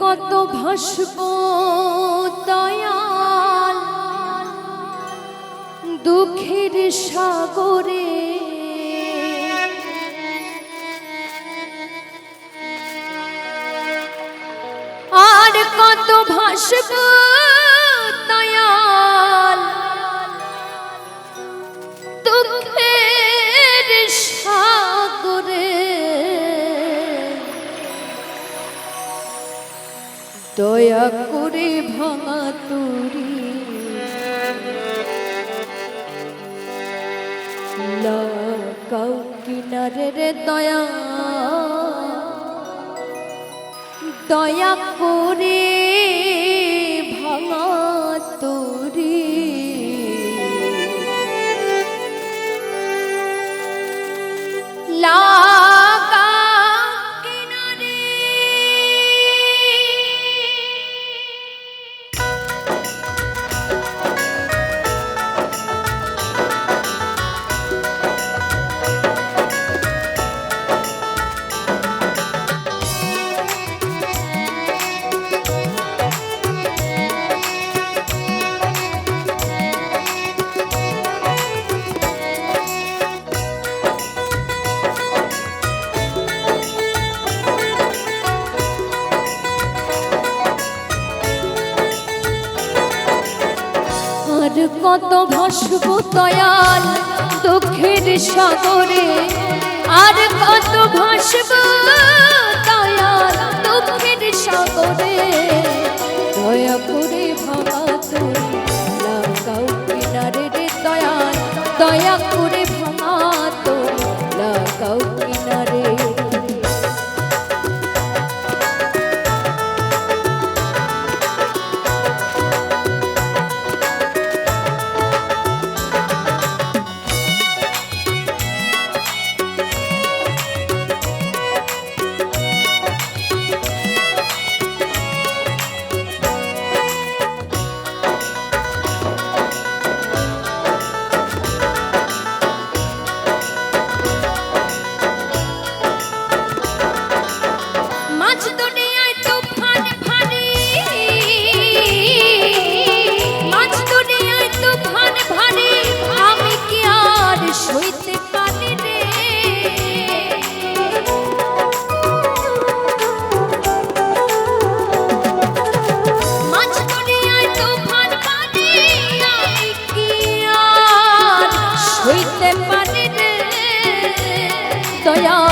কত ভাসব দয়াল। দুঃখের সাগরে আর কত ভাসব দয়া করে ভাঙা তুরি। কিনারে দয়া। দয়া করে ভাঙা আর কত ভাসব দয়াল দুঃখের সাগরে। আর কত ভাসব দয়াল দুঃখের সাগরে। দয়া করে ভাবা কিনারে রে দয়াল। দয়া করে তুমি লাগাও দয়াল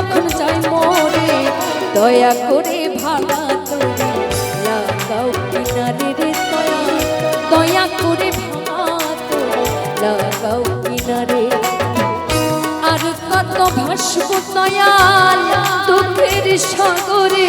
তখন যাই মরে, দয়া করে ভালা তোরে লাগাও কিনারে রে দয়া। দয়া করে ভালা তোরে লাগাও কিনারে আর কত ভাসব দয়াল দুঃখের সাগরে